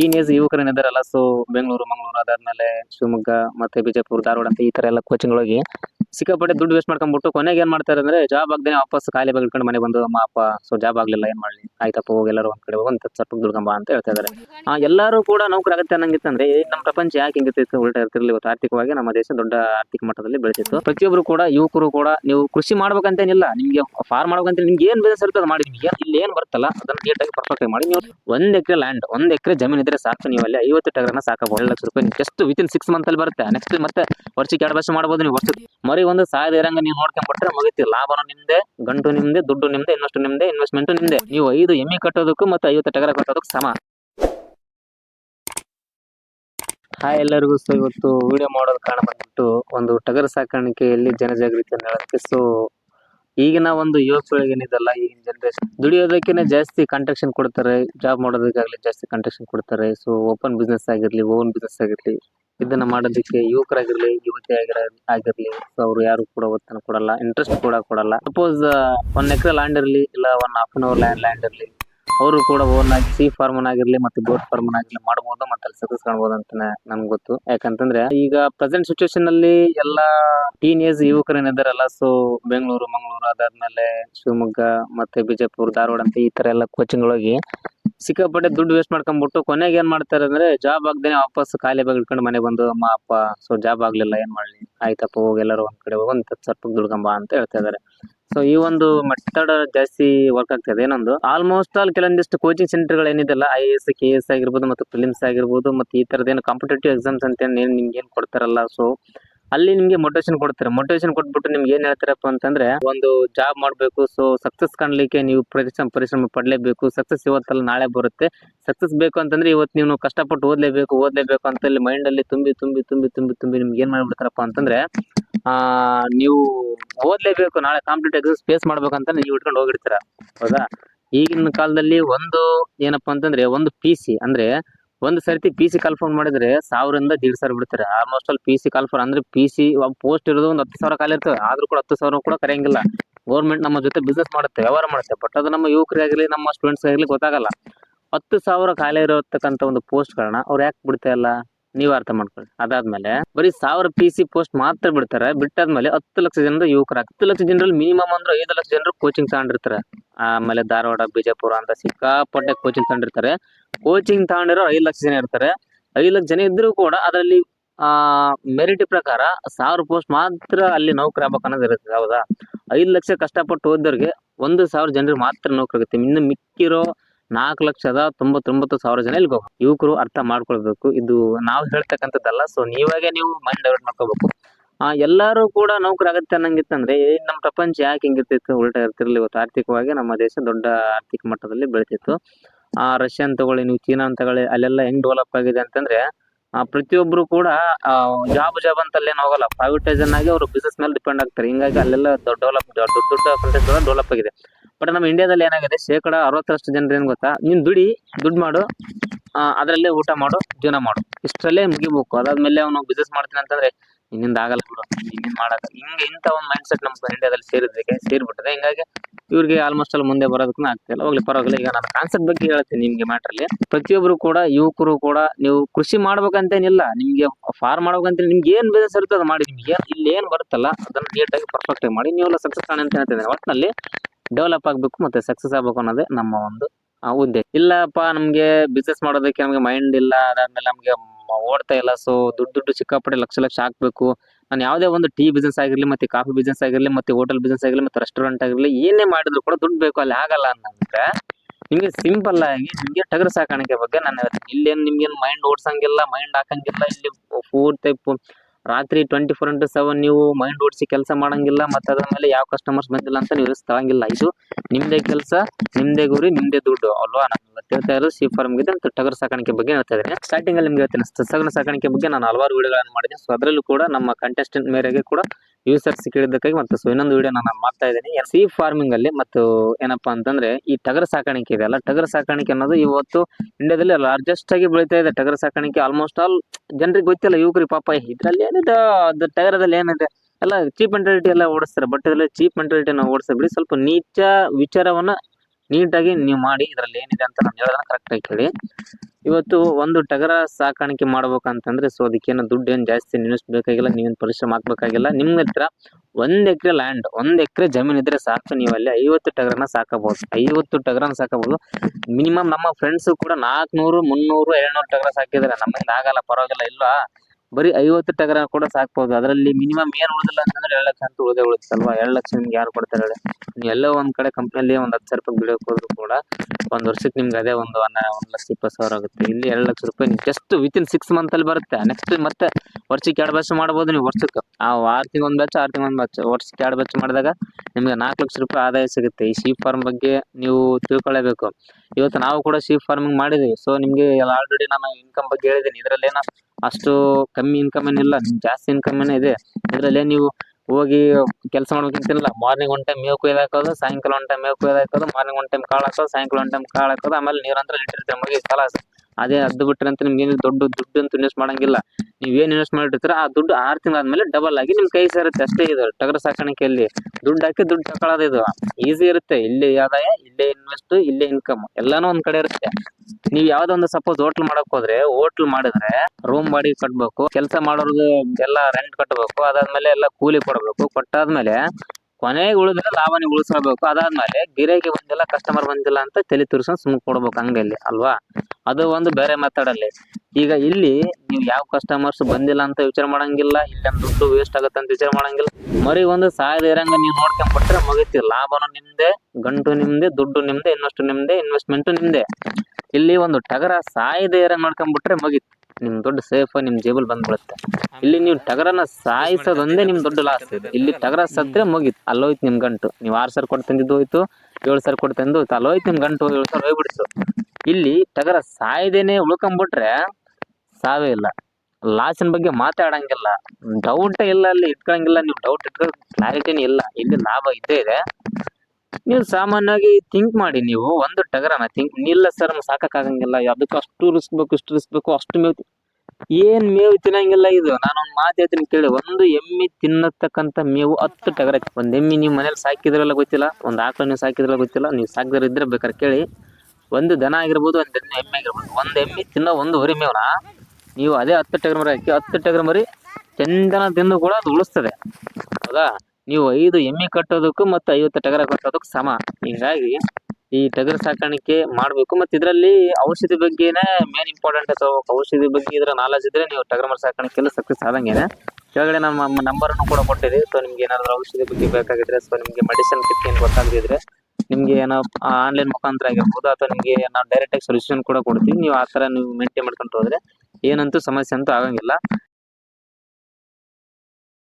Teenage ಯುವಕರೇನಿದಾರಲ್ಲ so Bengaluru, Mangaluru, ಅದಾದ್ಮೇಲೆ ಶಿವಮೊಗ್ಗ, ಮತ್ತೆ ಬಿಜಾಪುರ, ಧಾರವಾಡ ಅಂತ ಈ ತರ ಎಲ್ಲ ಕೋಚಿಂಗ್ ಹೋಗಿ ಸಿಕ್ಕಾಪಟ್ಟೆ ದುಡ್ಡು ವೇಸ್ಟ್ ಮಾಡ್ಕೊಂಡ್ಬಿಟ್ಟು ಕೊನೆಗೆ ಏನ್ ಮಾಡ್ತಾರೆ ಅಂದ್ರೆ ಜಾಬ್ ಆಗದೆ ವಾಪಸ್ ಖಾಲಿ ಬಗ್ಗೆ ಇಟ್ಕೊಂಡು ಮನೆ ಬಂದು ಅಮ್ಮ, ಅಪ್ಪ, ಸೊ ಜಾಬ್ ಆಗ್ಲಿಲ್ಲ, ಏನ್ ಮಾಡ್ಲಿ? ಆಯ್ತಪ್ಪ, ಹೋಗಿ ಎಲ್ಲರೂ ಒಂದ್ ಕಡೆ ಹೋಗಿ ಒಂದ್ ಸ್ವಲ್ಪ ದುಡ್ಕೊಂಬ ಅಂತ ಹೇಳ್ತಾ ಇದಾರೆ. ಆ, ಎಲ್ಲರೂ ಕೂಡ ನೌಕರಿ ಆಗುತ್ತೆ ಅನ್ನಂಗಿತ್ತಂದ್ರೆ ನಮ್ಮ ಪ್ರಪಂಚ ಯಾಕೆ ಹಿಂಗಿತ್ತು ಉಲ್ಟಾ ಇರ್ತಿರ್ಲಿ ಇವತ್ತು ಆರ್ಥಿಕವಾಗಿ ನಮ್ಮ ದೇಶ ದೊಡ್ಡ ಆರ್ಥಿಕ ಮಟ್ಟದಲ್ಲಿ ಬೆಳೆಸಿತ್ತು ಪ್ರತಿಯೊಬ್ರು ಕೂಡ, ಯುವಕರು ಕೂಡ ನೀವು ಕೃಷಿ ಮಾಡ್ಬೇಕಂತೇನಿಲ್ಲ, ನಿಮ್ಗೆ ಫಾರ್ಮ್ ಮಾಡ್ಬೇಕಂತ ನಿಮ್ಗೆ ಏನ್ ಬಿಸ್ನೆಸ್ ಇರ್ತದೆ ಮಾಡಿ. ನಿಮ್ಗೆ ಇಲ್ಲಿ ಏನ್ ಬರ್ತಲ್ಲ ಅದನ್ನ ನೀಟಾಗಿ ಪರ್ಫೆಕ್ಟ್ ಮಾಡಿ. ನೀವು ಒಂದ್ ಎಕರೆ ಲ್ಯಾಂಡ್ ಒಂದ್ ಎಕರೆ ಜಮೀನ್ ಇದ್ರೆ ಸಾಕು. ನೀವು ಅಲ್ಲಿ ಐವತ್ತು ಟಗರನ್ನ ಸಾಕಬಹುದು. ಒಳ್ಳೆ ಲಕ್ಷ ರೂಪಾಯಿ ಜಸ್ಟ್ ವಿತಿನ್ ಸಿಕ್ಸ್ ಮಂತ್ ಅಲ್ಲಿ ಬರುತ್ತೆ. ನೆಕ್ಸ್ಟ್ ಮತ್ತೆ ವರ್ಷಕ್ಕೆ ಎರಡು ವರ್ಷ ಮಾಡಬಹುದು ನೀವು. ವರ್ಷ ಮರಿ ಒಂದು ಸಾಯದ ಇರಂಗ ನೀವು ನೋಡ್ಕೊಂಡ್ಬಿಟ್ರೆ ಮುಗಿತಿ. ಲಾಭನು ನಿಮ್ದೆ, ಗಂಟು ನಿಮ್ದೆ, ದುಡ್ಡು ನಿಮ್ದೆ, ಇನ್ನಷ್ಟು ನಿಮ್ದೆ ಇನ್ವೆಸ್ಟ್ಮೆಂಟ್ ನಿಮ್ದೆ. ನೀವು ಐದು ಎಮ್ಮೆ ಕಟ್ಟೋದಕ್ಕೂ ಮತ್ತೆ ಐವತ್ತು ಟಗರ ಕಟ್ಟೋದಕ್ಕೂ ಸಮ. ಹಾಯ್ ಎಲ್ಲರಿಗೂ. ಸೊ ಇವತ್ತು ವಿಡಿಯೋ ಮಾಡೋದು ಕಾರಣ ಬಂದ್ಬಿಟ್ಟು ಒಂದು ಟಗರ ಸಾಕಾಣಿಕೆಯಲ್ಲಿ ಜನಜಾಗೃತಿಯನ್ನು ಹೇಳೋದಕ್ಕೆ. ಸೊ ಈಗಿನ ಒಂದು ಯುವಕರಿಗೆ ಏನಿದೆಲ್ಲ ಈಗಿನ ಜನರೇಷನ್ ದುಡಿಯೋದಕ್ಕಿಂತ ಜಾಸ್ತಿ ಕಾಂಟ್ರಾಕ್ಷನ್ ಕೊಡ್ತಾರೆ. ಜಾಬ್ ಮಾಡೋದಕ್ಕಾಗಲಿ ಜಾಸ್ತಿ ಕಾಂಟ್ರಾಕ್ಷನ್ ಕೊಡ್ತಾರೆ. ಸೊ ಓಪನ್ ಬಿಸ್ನೆಸ್ ಆಗಿರಲಿ ಓನ್ ಬಿಸ್ನೆಸ್ ಆಗಿರ್ಲಿ ಇದನ್ನ ಮಾಡೋದಕ್ಕೆ ಯುವಕರಾಗಿರ್ಲಿ ಯುವತಿ ಆಗಿರ ಆಗಿರ್ಲಿ ಅವ್ರು ಯಾರು ಕೂಡ ಒತ್ತನ್ನು ಕೊಡಲ್ಲ ಇಂಟ್ರೆಸ್ಟ್ ಕೂಡ ಕೊಡಲ್ಲ. ಸಪೋಸ್ ಒನ್ ಎಕರೆ ಲ್ಯಾಂಡ್ ಇರಲಿ, ಇಲ್ಲ one half an hour land land ಇರಲಿ. ಅವರು ಕೂಡ ಓನ್ ಆಗಿ ಸಿ ಫಾರ್ಮನ್ ಆಗಿರ್ಲಿ ಮತ್ತೆ ಗೋಟ್ ಫಾರ್ಮನ್ ಆಗಿರ್ಲಿ ಮಾಡಬಹುದು ಮತ್ತೆ ಅಲ್ಲಿ ಸಕ್ಸಸ್ ಕಾಣಬಹುದು ಅಂತ ನನ್ಗೆ ಗೊತ್ತು. ಯಾಕಂತಂದ್ರೆ ಈಗ ಪ್ರೆಸೆಂಟ್ ಸಿಚುವೇಶನ್ ಅಲ್ಲಿ ಎಲ್ಲಾ ಟೀನ್ ಏಜ್ ಯುವಕರೇನಿದಾರಲ್ಲ ಸೊ ಬೆಂಗಳೂರು, ಮಂಗಳೂರು ಅದಾದ್ಮೇಲೆ ಶಿವಮೊಗ್ಗ ಮತ್ತೆ ಬಿಜಾಪುರ್, ಧಾರವಾಡ ಅಂತ ಈ ತರ ಎಲ್ಲ ಕೋಚಿಂಗ್ ಹೋಗಿ ಸಿಕ್ಕಾಪಟ್ಟೆ ದುಡ್ಡು ವೇಸ್ಟ್ ಮಾಡ್ಕೊಂಡ್ಬಿಟ್ಟು ಕೊನೆಗೆ ಏನ್ ಮಾಡ್ತಾರೆ ಅಂದ್ರೆ ಜಾಬ್ ಆಗದೇನೆ ವಾಪಸ್ ಖಾಲಿ ಬಾಗಿ ಇಟ್ಕೊಂಡು ಮನೆ ಬಂದು, ಅಮ್ಮ, ಅಪ್ಪ ಸೊ ಜಾಬ್ ಆಗ್ಲಿಲ್ಲ, ಏನ್ ಮಾಡ್ಲಿ? ಆಯ್ತಪ್ಪ, ಹೋಗಿ ಎಲ್ಲರೂ ಒಂದ್ ಕಡೆ ಹೋಗಿ, ಒಂದ್ ಸ್ವಲ್ಪ ದುಡ್ಕೊಂಬ ಅಂತ ಹೇಳ್ತಾ ಇದಾರೆ. ಸೊ ಈ ಒಂದು ಮೆಥಡ್ ಜಾಸ್ತಿ ವರ್ಕ್ ಆಗ್ತದೆ. ಏನೊಂದು? ಆಲ್ಮೋಸ್ಟ್ ಆಲ್ ಕೆಲವೊಂದಿಷ್ಟು ಕೋಚಿಂಗ್ ಸೆಂಟರ್ಗಳು ಏನಿದೆಲ್ಲ ಐ ಎಸ್ ಕೆ ಎಸ್ ಆಗಿರ್ಬೋದು, ಮತ್ತು ಫಿಲಿಮ್ಸ್ ಆಗಿರ್ಬೋದು, ಮತ್ತು ಈ ತರದ ಏನು ಕಾಂಪಿಟೇಟಿವ್ ಎಕ್ಸಾಮ್ಸ್ ಅಂತ ನಿಮ್ಗೆ ಏನು ಕೊಡ್ತಾರಲ್ಲ? ಸೊ ಅಲ್ಲಿ ನಿಮ್ಗೆ ಮೋಟಿವೇಶನ್ ಕೊಡ್ತಾರೆ. ಮೋಟಿವೇಶನ್ ಕೊಟ್ಬಿಟ್ಟು ನಿಮ್ಗೆ ಏನ್ ಹೇಳ್ತಾರಪ್ಪ ಅಂತಂದ್ರೆ, ಒಂದು ಜಾಬ್ ಮಾಡ್ಬೇಕು ಸೊ ಸಕ್ಸಸ್ ಕಾಣ್ಲಿಕ್ಕೆ ನೀವು ಪರಿಶ್ರಮ ಪರಿಶ್ರಮ ಪಡಲೇಬೇಕು. ಸಕ್ಸಸ್ ಇವತ್ತಲ್ಲ, ನಾಳೆ ಬರುತ್ತೆ. ಸಕ್ಸಸ್ ಬೇಕು ಅಂತಂದ್ರೆ ಇವತ್ತು ನೀವು ಕಷ್ಟಪಟ್ಟು ಓದಲೇಬೇಕು ಓದಲೇಬೇಕು ಅಂತ ಇಲ್ಲಿ ಮೈಂಡ್ ಅಲ್ಲಿ ತುಂಬಿ ತುಂಬಿ ತುಂಬಿ ತುಂಬಿ ತುಂಬಿ ನಿಮ್ಗೆ ಏನ್ ಮಾಡ್ಬಿಡ್ತಾರಪ್ಪ ಅಂತಂದ್ರೆ, ಆ, ನೀವು ಓದಲೇಬೇಕು, ನಾಳೆ ಕಾಂಪಿಟೇಟಿವ್ ಎಕ್ಸಾಮ್ ಫೇಸ್ ಮಾಡ್ಬೇಕಂತ ನೀವು ಇಟ್ಕೊಂಡು ಹೋಗಿರ್ತೀರ ಹೌದಾ? ಈಗಿನ ಕಾಲದಲ್ಲಿ ಒಂದು ಏನಪ್ಪಾ ಅಂತಂದ್ರೆ, ಒಂದು ಪಿ ಸಿ ಅಂದ್ರೆ ಒಂದು ಸರ್ತಿ ಪಿ ಸಿ ಕಾಲ್ಫಾರ್ಮ್ ಮಾಡಿದ್ರೆ ಸಾವಿರದಿಂದ ದೀಡ್ ಸಾವಿರ ಬಿಡ್ತಾರೆ. ಆಲ್ಮೋಸ್ಟ್ ಅಲ್ಲಿ ಪಿ ಸಿ ಕಾಲ್ಫಾರ್ಮ್ ಅಂದ್ರೆ ಪಿ ಸಿ ಪೋಸ್ಟ್ ಇರೋದು ಒಂದು ಹತ್ತು ಸಾವಿರ ಕಾಲ ಇರ್ತದೆ. ಆದ್ರೂ ಕೂಡ ಹತ್ತು ಸಾವಿರ ಕೂಡ ಕರೆಯಂಗಿಲ್ಲ. ಗೌರ್ಮೆಂಟ್ ನಮ್ಮ ಜೊತೆ ಬಿಸ್ನೆಸ್ ಮಾಡುತ್ತೆ, ವ್ಯವಹಾರ ಮಾಡುತ್ತೆ. ಬಟ್ ಅದು ನಮ್ಮ ಯುವಕರಿಗಾಗಲಿ ನಮ್ಮ ಸ್ಟೂಡೆಂಟ್ಸ್ ಆಗಲಿ ಗೊತ್ತಾಗಲ್ಲ. ಹತ್ತು ಸಾವಿರ ಖಾಲಿ ಇರತಕ್ಕಂತ ಒಂದು ಪೋಸ್ಟ್ ಗಳನ್ನ ಅವ್ರು ಯಾಕೆ ಬಿಡ್ತಾ ಇಲ್ಲ? ನೀವ್ ಅರ್ಥ ಮಾಡ್ಕೊಳ್ಳಿ. ಅದಾದ್ಮೇಲೆ ಬರೀ ಸಾವಿರ ಪಿ ಸಿ ಪೋಸ್ಟ್ ಮಾತ್ರ ಬಿಡ್ತಾರೆ. ಬಿಟ್ಟಾದ್ಮೇಲೆ ಹತ್ತು ಲಕ್ಷ ಜನರು ಯುವಕರ, ಹತ್ತು ಲಕ್ಷ ಜನರಲ್ಲಿ ಮಿನಿಮಮ್ ಅಂದ್ರೆ ಐದು ಲಕ್ಷ ಜನರು ಕೋಚಿಂಗ್ ತಗೊಂಡಿರ್ತಾರೆ. ಆಮೇಲೆ ಧಾರವಾಡ, ಬಿಜಾಪುರ ಅಂತ ಸಿಕ್ಕಾಪಟ್ಟೆ ಕೋಚಿಂಗ್ ತಗೊಂಡಿರ್ತಾರೆ. ಕೋಚಿಂಗ್ ತಗೊಂಡಿರೋ ಐದು ಲಕ್ಷ ಜನ ಇರ್ತಾರೆ. ಐದು ಲಕ್ಷ ಜನ ಇದ್ರೂ ಕೂಡ ಅದರಲ್ಲಿ, ಆ ಮೆರಿಟ್ ಪ್ರಕಾರ ಸಾವಿರ ಪೋಸ್ಟ್ ಮಾತ್ರ ಅಲ್ಲಿ ನೌಕರಿ ಆಗ್ಬೇಕು ಅನ್ನೋದು ಇರುತ್ತೆ. ಹೌದಾ? ಐದು ಲಕ್ಷ ಕಷ್ಟಪಟ್ಟು ಓದೋರಿಗೆ ಒಂದು ಸಾವಿರ ಜನರಿಗೆ ಮಾತ್ರ ನೌಕರಿ ಆಗುತ್ತೆ. ಇನ್ನು ಮಿಕ್ಕಿರೋ ನಾಲ್ಕು ಲಕ್ಷದ ತೊಂಬತ್ತೊಂಬತ್ತು ಸಾವಿರ ಜನ ಇಲ್ಲಿ ಯುವಕರು ಅರ್ಥ ಮಾಡ್ಕೊಳ್ಬೇಕು. ಇದು ನಾವು ಹೇಳ್ತಕ್ಕಂಥದ್ದಲ್ಲ. ಸೊ ನೀವಾಗೆ ನೀವು ಮೈಂಡ್ ಡೈವರ್ಟ್ ಮಾಡ್ಕೋಬೇಕು. ಎಲ್ಲರೂ ಕೂಡ ನೌಕರಿ ಆಗತ್ತೆ ಅನ್ನಂಗಿತ್ತಂದ್ರೆ ನಮ್ಮ ಪ್ರಪಂಚ ಯಾಕೆ ಹಿಂಗಿರ್ತಿತ್ತು ಉಲ್ಟಾ ಇರ್ತಿರ್ಲಿ ಇವತ್ತು ಆರ್ಥಿಕವಾಗಿ, ನಮ್ಮ ದೇಶ ದೊಡ್ಡ ಆರ್ಥಿಕ ಮಟ್ಟದಲ್ಲಿ ಬೆಳಿತಿತ್ತು ಆ, ರಷ್ಯನ್ ತಗೊಳ್ಳಿ, ನೀವು ಚೀನಾ ತಗೊಳ್ಳಿ, ಅಲ್ಲೆಲ್ಲ ಹೆಂಗ್ ಡೆವಲಪ್ ಆಗಿದೆ ಅಂತಂದ್ರೆ, ಆ, ಪ್ರತಿಯೊಬ್ರು ಕೂಡ ಜಾಬ್ ಜಾಬ್ ಅಂತ ಅಲ್ಲೇನು ಹೋಗಲ್ಲ. ಪ್ರೈವೇಟೈಸನ್ ಆಗಿ ಅವರು ಬಿಸ್ನೆಸ್ ಮೇಲೆ ಡಿಪೆಂಡ್ ಆಗ್ತಾರೆ. ಹಿಂಗಾಗಿ ಅಲ್ಲೆಲ್ಲ ದೊಡ್ಡ ಡೆವಲಪ್ ದೊಡ್ಡ ದೊಡ್ಡ ಕಂಟ್ರೀಸ್ ಡೆವಲಪ್ ಆಗಿದೆ. ಬಟ್ ನಮ್ಮ ಇಂಡಿಯಾದಲ್ಲಿ ಏನಾಗಿದೆ? ಶೇಕಡ ಅರವತ್ತರಷ್ಟು ಜನರು ಏನ್ ಗೊತ್ತಾ? ನೀನ್ ದುಡಿ, ದುಡ್ಡು ಮಾಡು ಅದ್ರಲ್ಲೇ ಊಟ ಮಾಡು, ಜೀವನ ಮಾಡು. ಇಷ್ಟರಲ್ಲೇ ಮುಗಿಬೇಕು. ಅದಾದ್ಮೇಲೆ ಅವನು ಬಿಸ್ನೆಸ್ ಮಾಡ್ತೀನಿ ಅಂತಂದ್ರೆ ಇನ್ನಿಂದ ಆಗಲ್ಲ ಬಿಡು. ಇನ್ನಿಂದ ಮಾಡಲ್ಲ. ಹಿಂಗೆ ಇಂಥ ಒಂದು ಮೈಂಡ್ ಸೆಟ್ ನಮ್ಮ ಇಂಡಿಯಾದಲ್ಲಿ ಸೇರಿದ್ದಕ್ಕೆ ಸೇರ್ಬಿಟ್ಟಿದೆ ಹಿಂಗಾಗಿ ಇವ್ರಿಗೆ ಆಲ್ಮೋಸ್ಟ್ ಅಲ್ಲಿ ಮುಂದೆ ಬರೋದಕ್ಕೂ ಆಗ್ತಿಲ್ಲ ಹೋಗ್ಲಿ, ಪರವಾಗಿಲ್ಲ. ಈಗ ನಾನು ಕಾನ್ಸೆಪ್ಟ್ ಬಗ್ಗೆ ಹೇಳ್ತೀನಿ ನಿಮ್ಗೆ ಮ್ಯಾಟ್ರಲ್ಲಿ ಪ್ರತಿಯೊಬ್ರು ಕೂಡ, ಯುವಕರು ಕೂಡ, ನೀವು ಕೃಷಿ ಮಾಡ್ಬೇಕಂತೇನಿಲ್ಲ. ನಿಮ್ಗೆ ಫಾರ್ಮ್ ಮಾಡ್ಬೇಕಂತ ನಿಮ್ಗೆ ಏನ್ ಬಿಸ್ನೆಸ್ ಇರುತ್ತೆ ಅದು ಮಾಡಿ. ನಿಮ್ಗೆ ಇಲ್ಲಿ ಏನ್ ಬರುತ್ತಲ್ಲ, ಅದನ್ನ ನೀಟಾಗಿ ಪರ್ಫೆಕ್ಟ್ ಆಗಿ ಮಾಡಿ. ನೀವೆಲ್ಲ ಸಕ್ಸಸ್ ಕಾಣಿ ಅಂತ ಹೇಳ್ತಿದ್ದೀನಿ. ಒಟ್ಟಿನಲ್ಲಿ ಡೆವಲಪ್ ಆಗ್ಬೇಕು ಮತ್ತೆ ಸಕ್ಸಸ್ ಆಗ್ಬೇಕು ಅನ್ನೋದೇ ನಮ್ಮ ಒಂದು ಉದ್ದೇಶ. ಇಲ್ಲಪ್ಪ, ನಮಗೆ ಬಿಸ್ನೆಸ್ ಮಾಡೋದಕ್ಕೆ ನಮಗೆ ಮೈಂಡ್ ಇಲ್ಲ, ಅದಾದ್ಮೇಲೆ ನಮ್ಗೆ ಓಡ್ತಾ ಇಲ್ಲ. ಸೊ ದುಡ್ಡು ದುಡ್ಡು ಸಿಕ್ಕಾಪಟ್ಟೆ ಲಕ್ಷ ಲಕ್ಷ ಹಾಕಬೇಕು. ನಾನು ಯಾವುದೇ ಒಂದು ಟೀ ಬಿಸ್ನೆಸ್ ಆಗಿರಲಿ, ಮತ್ತೆ ಕಾಫಿ ಬಿಸ್ನೆಸ್ ಆಗಿರಲಿ, ಮತ್ತೆ ಹೋಟೆಲ್ ಬಿಸ್ನೆಸ್ ಆಗಿರಲಿ, ಮತ್ತೆ ರೆಸ್ಟೋರೆಂಟ್ ಆಗಿರಲಿ, ಏನೇ ಮಾಡಿದ್ರು ಕೂಡ ದುಡ್ಡು ಬೇಕು, ಅಲ್ಲಿ ಆಗಲ್ಲ ಅಂತಂದ್ರೆ ನಿಮಗೆ ಸಿಂಪಲ್ ಆಗಿ, ನಿಮಗೆ ಟಗರು ಸಾಕಾಣಿಕೆ ಬಗ್ಗೆ ನಾನು ಹೇಳ್ತೀನಿ. ಇಲ್ಲೇನು ನಿಮ್ಗೇನು ಮೈಂಡ್ ಓಡ್ಸಂಗಿಲ್ಲ ಮೈಂಡ್ ಹಾಕಂಗಿಲ್ಲ, ಇಲ್ಲಿ ಪೂರ್ತಿ ರಾತ್ರಿ ಟ್ವೆಂಟಿ ಫೋರ್ ಇಂಟು ಸೆವೆನ್ ನೀವು ಮೈಂಡ್ ಓಡಿಸಿ ಕೆಲಸ ಮಾಡಂಗಿಲ್ಲ, ಮತ್ತೆ ಅದ್ರ ಮೇಲೆ ಯಾವ ಕಸ್ಟಮರ್ಸ್ ಬಂದಿಲ್ಲ ಅಂತ ನೀವು ರಿಸ್ಕ್ ತಗೊಂಗಿಲ್ಲ ಇದು ನಿಮ್ಮದೇ ಕೆಲಸ ನಿಮ್ಮದೇ ಗುರಿ ನಿಮ್ಮದೇ ದುಡ್ಡು, ಅಲ್ವಾ? ನಾನು ಹೇಳ್ತಾ ಇರೋದು ಸಿ ಫಾರ್ಮ್ ಗಿದೆ ಮತ್ತು ಟಗರ್ ಸಾಕಾಣಿಕೆ ಬಗ್ಗೆ ಹೇಳ್ತಾ ಇದ್ದೀನಿ. ಸ್ಟಾರ್ಟಿಂಗ್ ಅಲ್ಲಿ ನಿಮ್ಗೆ ಹೇಳ್ತೀನಿ ಸಗನ ಸಾಕಾಣಿಕೆ ಬಗ್ಗೆ ನಾನು ಹಲವಾರು ವಿಡಿಯೋಗಳನ್ನು ಮಾಡಿದ್ದೀನಿ. ಸೊ ಅದರಲ್ಲೂ ಕೂಡ ನಮ್ಮ ಕಂಟೆಸ್ಟೆಂಟ್ ಮೇರೆಗೆ ಕೂಡ ಯೂಸರ್ಸ್ ಕೇಳಿದ್ದಕ್ಕಾಗಿ ಮತ್ತು ಸೊ ಇನ್ನೊಂದು ವಿಡಿಯೋ ನಾನು ಮಾಡ್ತಾ ಇದ್ದೀನಿ. ಸಿ ಫಾರ್ಮಿಂಗ್ ಅಲ್ಲಿ ಮತ್ತು ಏನಪ್ಪಾ ಅಂತಂದ್ರೆ ಈ ಟಗರ್ ಸಾಕಾಣಿಕೆ ಇದೆ ಅಲ್ಲ? ಟಗರ್ ಸಾಕಾಣಿಕೆ ಅನ್ನೋದು ಇವತ್ತು ಇಂಡಿಯಾದಲ್ಲಿ ಲಾರ್ಜೆಸ್ಟ್ ಆಗಿ ಬೆಳೀತಾ ಇದೆ ಟಗರ್ ಸಾಕಾಣಿಕೆ. ಆಲ್ಮೋಸ್ಟ್ ಆಲ್ ಜನರಿಗೆ ಗೊತ್ತಿಲ್ಲ, ಯುವಕರಿ ಪಾಪ ಇದ್ರಲ್ಲಿ ಏನಿದೆ? ಅದು ಟಗರದಲ್ಲಿ ಏನಿದೆ? ಎಲ್ಲ ಚೀಪ್ ಮೆಂಟಾಲಿಟಿ ಎಲ್ಲ ಓಡಿಸ್ತಾರೆ. ಬಟ್ ಇದರಲ್ಲಿ ಚೀಪ್ ಮೆಂಟಾಲಿಟಿನ ಓಡಿಸ್ಬಿಡಿ ಸ್ವಲ್ಪ ನೀಚ ವಿಚಾರವನ್ನ ನೀಟಾಗಿ ನೀವು ಮಾಡಿ ಇದರಲ್ಲಿ ಏನಿದೆ ಅಂತ ನಾನು ಹೇಳೋದನ್ನ ಕರೆಕ್ಟಾಗಿ ಕೇಳಿ. ಇವತ್ತು ಒಂದು ಟಗರ ಸಾಕಾಣಿಕೆ ಮಾಡ್ಬೇಕಂತಂದ್ರೆ ಸೊ ಅದಕ್ಕೇನು ದುಡ್ಡು ಏನು ಜಾಸ್ತಿ ನಿಲ್ಲಿಸ್ಬೇಕಾಗಿಲ್ಲ, ನೀವೇನು ಪರಿಶ್ರಮ ಹಾಕ್ಬೇಕಾಗಿಲ್ಲ ನಿಮ್ಮ ಹತ್ರ ಒಂದ್ ಎಕರೆ ಲ್ಯಾಂಡ್ ಒಂದ್ ಎಕರೆ ಜಮೀನ್ ಇದ್ರೆ ಸಾಕು ನೀವು ಅಲ್ಲಿ ಐವತ್ತು ಟಗರನ್ನ ಸಾಕಬಹುದು. ಐವತ್ತು ಟಗರನ್ನ ಸಾಕಬಹುದು. ಮಿನಿಮಮ್ ನಮ್ಮ ಫ್ರೆಂಡ್ಸ್ ಕೂಡ ನಾಲ್ಕುನೂರು ಮುನ್ನೂರು, ಎರಡ್ನೂರು ಟಗರ ಸಾಕಿದ್ದಾರೆ. ನಮ್ಮಿಂದ ಆಗಲ್ಲ, ಪರವಾಗಿಲ್ಲ, ಇಲ್ವಾ? ಬರೀ ಐವತ್ತು ಟಗರ ಕೂಡ ಸಾಕ್ಬೋದು. ಅದರಲ್ಲಿ ಮಿನಿಮಮ್ ಏನ್ ಉಳಿದಿಲ್ಲ ಅಂತಂದ್ರೆ ಎರಡು ಲಕ್ಷ ಅಂತ ಉಳಿದೇ ಉಳಿತಲ್ವಾ ಎರಡು ಲಕ್ಷ ನಿಮ್ಗೆ ಯಾರು ಕೊಡ್ತಾರೆ ಹೇಳಿ? ನೀವು ಎಲ್ಲೋ ಒಂದ್ ಕಡೆ ಕಂಪ್ನಿಯಲ್ಲಿ ಒಂದ್ ಹತ್ತು ಸಾವಿರ ರೂಪಾಯಿ ದುಡಿಯೋಕೆ ಹೋದ್ರು ಕೂಡ ಒಂದ್ ವರ್ಷಕ್ಕೆ ನಿಮ್ಗೆ ಅದೇ ಒಂದು ಒಂದ್ ಲಕ್ಷ ಇಪ್ಪತ್ತು ಸಾವಿರ ಆಗುತ್ತೆ. ಇಲ್ಲಿ ಎರಡು ಲಕ್ಷ ರೂಪಾಯಿ just with in six month ಅಲ್ಲಿ ಬರುತ್ತೆ. ನೆಕ್ಸ್ಟ್ ಮತ್ತೆ ವರ್ಷಕ್ಕೆ ಎರಡು ಬ್ಯಾಚ್ ಮಾಡ್ಬೋದು ನೀವು ವರ್ಷಕ್ಕೆ. ಆ ಆರು ತಿಂಗ್ ಒಂದು ಬ್ಯಾಚ್ ಆರು ತಿಂಗಳು ಒಂದು ಬ್ಯಾಚ್ ವರ್ಷಕ್ಕೆ ಎರಡು ಬ್ಯಾಚ್ ಮಾಡಿದಾಗ ನಿಮ್ಗೆ ನಾಲ್ಕು ಲಕ್ಷ ರೂಪಾಯಿ ಆದಾಯ ಸಿಗುತ್ತೆ. ಈ ಶೀಪ್ ಫಾರ್ಮ್ ಬಗ್ಗೆ ನೀವು ತಿಳ್ಕೊಳ್ಳೇಬೇಕು ಇವತ್ತು ನಾವು ಕೂಡ ಶೀಪ್ ಫಾರ್ಮಿಂಗ್ ಮಾಡಿದೀವಿ. ಸೊ ನಿಮ್ಗೆ ಆಲ್ರೆಡಿ ನಾನು ಇನ್ಕಮ್ ಬಗ್ಗೆ ಹೇಳಿದ್ದೀನಿ ಇದರಲ್ಲೇನೋ ಅಷ್ಟು ಕಮ್ಮಿ ಇನ್ಕಮ್ ಏನಿಲ್ಲ ಜಾಸ್ತಿ ಇನ್ಕಮ್ ಏನೇ ಇದೆ. ಇದರಲ್ಲಿ ನೀವು ಹೋಗಿ ಕೆಲಸ ಮಾಡ್ಬೇಕಂತಿಲ್ಲ ಮಾರ್ನಿಂಗ್ ಒನ್ ಟೈಮ್ ಮೇವು ಕೊಯ್ದು ಹಾಕೋದು, ಸಾಯಂಕಾಲ ಒನ್ ಟೈಮ್ ಮೇವು ಕೊಯ್ದು ಹಾಕೋದು ಮಾರ್ನಿಂಗ್ ಒನ್ ಟೈಮ್ ಕಾಳು ಹಾಕೋದು, ಸಾಯಂಕಾಲ ಒನ್ ಟೈಮ್ ಕಾಳು ಹಾಕೋದು, ಆಮೇಲೆ ನೀರಂತರ ಇಟ್ಟಿರ್ತೀವಿ ಮುಗಿ ಕಲಾಸ್ ಅದೇ ಅದ್ದು ಬಿಟ್ರೆ ಅಂತ ನಿಮ್ಗೆ ದೊಡ್ಡ ದುಡ್ಡು ಅಂತ ಇನ್ವೆಸ್ಟ್ ಮಾಡಂಗಿಲ್ಲ. ನೀವ್ ಏನು ಇನ್ವೆಸ್ಟ್ ಮಾಡಿರ್ತೀರ, ಆ ದುಡ್ಡು ಆರು ತಿಂಗಳಾದ್ಮೇಲೆ ಡಬಲ್ ಆಗಿ ನಿಮ್ ಕೈ ಸೇರುತ್ತೆ. ಅಷ್ಟೇ ಇದು, ಟಗರ ಸಾಕಾಣಿಕೆಯಲ್ಲಿ. ದುಡ್ಡು ಹಾಕಿ ದುಡ್ಡು ತಗೊಳ್ಳೋದು ಇದು. ಈಸಿ ಇರುತ್ತೆ. ಇಲ್ಲಿ ಆದಾಯ, ಇಲ್ಲೇ ಇನ್ವೆಸ್ಟ್ ಇಲ್ಲೇ ಇನ್ಕಮ್ ಎಲ್ಲಾನು ಒಂದ್ ಕಡೆ ಇರುತ್ತೆ. ನೀವ್ ಯಾವ್ದೋ ಒಂದು ಸಪೋಸ್ ಹೋಟ್ಲ್ ಮಾಡಕ್ ಹೋದ್ರೆ ಹೋಟ್ಲ್ ಮಾಡಿದ್ರೆ ರೂಮ್ ಬಾಡಿಗೆ ಕಟ್ಬೇಕು. ಕೆಲಸ ಮಾಡೋರ್ದು ಎಲ್ಲ ರೆಂಟ್ ಕಟ್ಟಬೇಕು ಅದಾದ್ಮೇಲೆ ಎಲ್ಲ ಕೂಲಿ ಕೊಡಬೇಕು. ಕೊಟ್ಟಾದ್ಮೇಲೆ ಕೊನೆಗೆ ಉಳಿದ್ರೆ ಲಾಭ ನೀವು ಉಳಿಸ್ಕೋಬೇಕು ಅದಾದ್ಮೇಲೆ ಗಿರಾಕಿ ಬಂದಿಲ್ಲ ಕಸ್ಟಮರ್ ಬಂದಿಲ್ಲ ಅಂತ ತಲೆ ತಿರ್ಸ್ಕೊಂಡ್ ಸುಮ್ನೆ ಕೊಡ್ಬೇಕು ಅಂಗಡಿಯಲ್ಲಿ, ಅಲ್ವಾ? ಅದು ಒಂದು ಬೇರೆ ಮೆಥಡ್ ಅಲ್ಲಿ. ಈಗ ಇಲ್ಲಿ ನೀವು ಯಾವ ಕಸ್ಟಮರ್ಸ್ ಬಂದಿಲ್ಲ ಅಂತ ವಿಚಾರ ಮಾಡಂಗಿಲ್ಲ, ಇಲ್ಲ ದುಡ್ಡು ವೇಸ್ಟ್ ಆಗುತ್ತೆ ಅಂತ ವಿಚಾರ ಮಾಡಂಗಿಲ್ಲ. ಮರಿ ಒಂದು ಸಾಯದ ಇರಂಗ ನೀವು ನೋಡ್ಕೊಂಡ್ ಬಿಟ್ರೆ ಮುಗಿತಿ ಲಾಭನು ನಿಮ್ದೆ, ಗಂಟು ನಿಮ್ದೆ, ದುಡ್ಡು ನಿಮ್ದೆ ಇನ್ವೆಸ್ಟ್ ನಿಮ್ದೆ ಇನ್ವೆಸ್ಟ್ಮೆಂಟ್ ನಿಮ್ದೆ. ಇಲ್ಲಿ ಒಂದು ಟಗರ ಸಾಯದ ಇರಂಗ್ ಮಾಡ್ಕೊಂಡ್ಬಿಟ್ರೆ ಮುಗಿತ್. ನಿಮ್ ದೊಡ್ಡ ಸೇಫ್ ನಿಮ್ ಜೇಬಲ್ ಬಂದ್ಬಿಡುತ್ತೆ. ಇಲ್ಲಿ ನೀವು ಟಗರನ್ನ ಸಾಯಿಸೋದೊಂದೇ ನಿಮ್ ದೊಡ್ಡ ಲಾಸ್ ಇದೆ ಇಲ್ಲಿ ಟಗರ ಸತ್ರೆ ಮುಗೀತು. ಅಲ್ಲೋಯ್ತು ನಿಮ್ ಗಂಟು. ನೀವು ಆರ್ ಸಾವಿರ ಕೊಟ್ಟು ತಂದಿದ್ದು ಹೋಯ್ತು ಏಳು ಸಾವಿರ ಕೊಟ್ಟು ತಂದು ಹೋಯ್ತು. ಅಲ್ಲೋಯ್ತು ನಿಮ್ ಗಂಟು ಏಳು ಸಾವಿರ ಹೋಗ್ಬಿಡ್ತು ಇಲ್ಲಿ ಟಗರ ಸಾಯ್ದೇನೆ ಉಳ್ಕೊಂಬಿಟ್ರೆ ಸಾವೇ ಇಲ್ಲ. ಲಾಸಿನ ಬಗ್ಗೆ ಮಾತಾಡಂಗಿಲ್ಲ. ಡೌಟ್ ಇಲ್ಲ ಅಲ್ಲಿ ಇಟ್ಕೊಳಂಗಿಲ್ಲ ನೀವು ಡೌಟ್ ಇಟ್ಕೊಳ್ಳೋ ಕ್ಲಾರಿಟಿನೇ ಇಲ್ಲ. ಇಲ್ಲಿ ಲಾಭ ಇದ್ದೇ ಇದೆ. ನೀವು ಸಾಮಾನ್ಯವಾಗಿ ಥಿಂಕ್ ಮಾಡಿ ನೀವು, ಒಂದು ಟಗರನ ಥಿಂಕ್ ಇಲ್ಲ ಸರ್ ಸಾಕಾಗಂಗಿಲ್ಲ ಅದಕ್ಕೆ ಅಷ್ಟು ರಿಸ್ಕ್ ಬೇಕು ಇಷ್ಟು ರಿಸ್ಕ್ ಬೇಕು ಅಷ್ಟು ಮೇವು ಏನ್ ಮೇವು ತಿನ್ನಂಗಿಲ್ಲ ಇದು. ನಾನು ಒಂದು ಮಾತು ಹೇಳ್ತೀನಿ ಕೇಳಿ. ಒಂದು ಎಮ್ಮಿ ತಿನ್ನತಕ್ಕಂತ ಮೇವು ಹತ್ತು ಟಗರ ಒಂದು ಎಮ್ಮಿ ನೀವು ಮನೇಲಿ ಸಾಕಿದ್ರಲ್ಲ ಗೊತ್ತಿಲ್ಲ. ಒಂದು ಆಕಳು ನೀವು ಸಾಕಿದ್ರಲ್ಲ ಗೊತ್ತಿಲ್ಲ. ನೀವು ಸಾಕಿದ್ರೆ ಇದ್ರೆ ಬೇಕಾದ್ರೆ ಕೇಳಿ. ಒಂದು ದನ ಆಗಿರ್ಬೋದು, ಒಂದು ಎಮ್ಮೆ ಆಗಿರ್ಬೋದು. ಒಂದ್ ಎಮ್ಮಿ ತಿನ್ನೋ ಒಂದು ಹೊರಿ ಮೇವನ ನೀವು ಅದೇ ಹತ್ತು ಟಗರ ಮರಿ ಹಾಕಿ, ಹತ್ತು ಟಗರ ಮರಿ ಚಂದನ ತಿಂದು ಕೂಡ ಅದು ಉಳಿಸ್ತದೆ. ಹೌದಾ? ನೀವು ಐದು ಎಮ್ಮೆ ಕಟ್ಟೋದಕ್ಕೂ ಮತ್ತು ಐವತ್ತು ಟಗರ ಕಟ್ಟೋದಕ್ಕೆ ಸಮ. ಹೀಗಾಗಿ ಈ ಟಗರ್ ಸಾಕಾಣಿಕೆ ಮಾಡಬೇಕು. ಮತ್ತು ಇದರಲ್ಲಿ ಔಷಧಿ ಬಗ್ಗೆನೇ ಮೇನ್ ಇಂಪಾರ್ಟೆಂಟ್ ತಗೋಬೇಕು. ಔಷಧಿ ಬಗ್ಗೆ ಇದರ ನಾಲೆಜ್ ಇದ್ರೆ ನೀವು ಟಗರ ಮರ ಸಾಕಾಣಿಕೆಯಲ್ಲಿ ಸಕ್ಸಸ್ ಆದಂಗೆನೆ. ಕೆಳಗಡೆ ನಮ್ಮ ನಂಬರನ್ನು ಕೂಡ ಕೊಟ್ಟಿದ್ದೀವಿ ಸೊ ನಿಮ್ಗೆ ಏನಾದರೂ ಔಷಧಿ ಬಗ್ಗೆ ಬೇಕಾಗಿದ್ರೆ ಸೊ ನಿಮಗೆ ಮೆಡಿಸಿನ್ ಕಿಟ್ ಏನು ಗೊತ್ತಾಗದಿದ್ರೆ ನಿಮಗೆ ಏನೋ ಆನ್ಲೈನ್ ಮುಖಾಂತರ ಆಗಿರ್ಬೋದು, ಅಥವಾ ನಿಮಗೆ ನಾವು ಡೈರೆಕ್ಟ್ ಆಗಿ ಸೊಲ್ಯೂಷನ್ ಕೂಡ ಕೊಡ್ತೀವಿ. ನೀವು ಆ ಥರ ನೀವು ಮೇಂಟೈನ್ ಮಾಡ್ಕೊಂಡು ಹೋದರೆ ಏನಂತೂ ಸಮಸ್ಯೆ ಅಂತೂ ಆಗಂಗಿಲ್ಲ.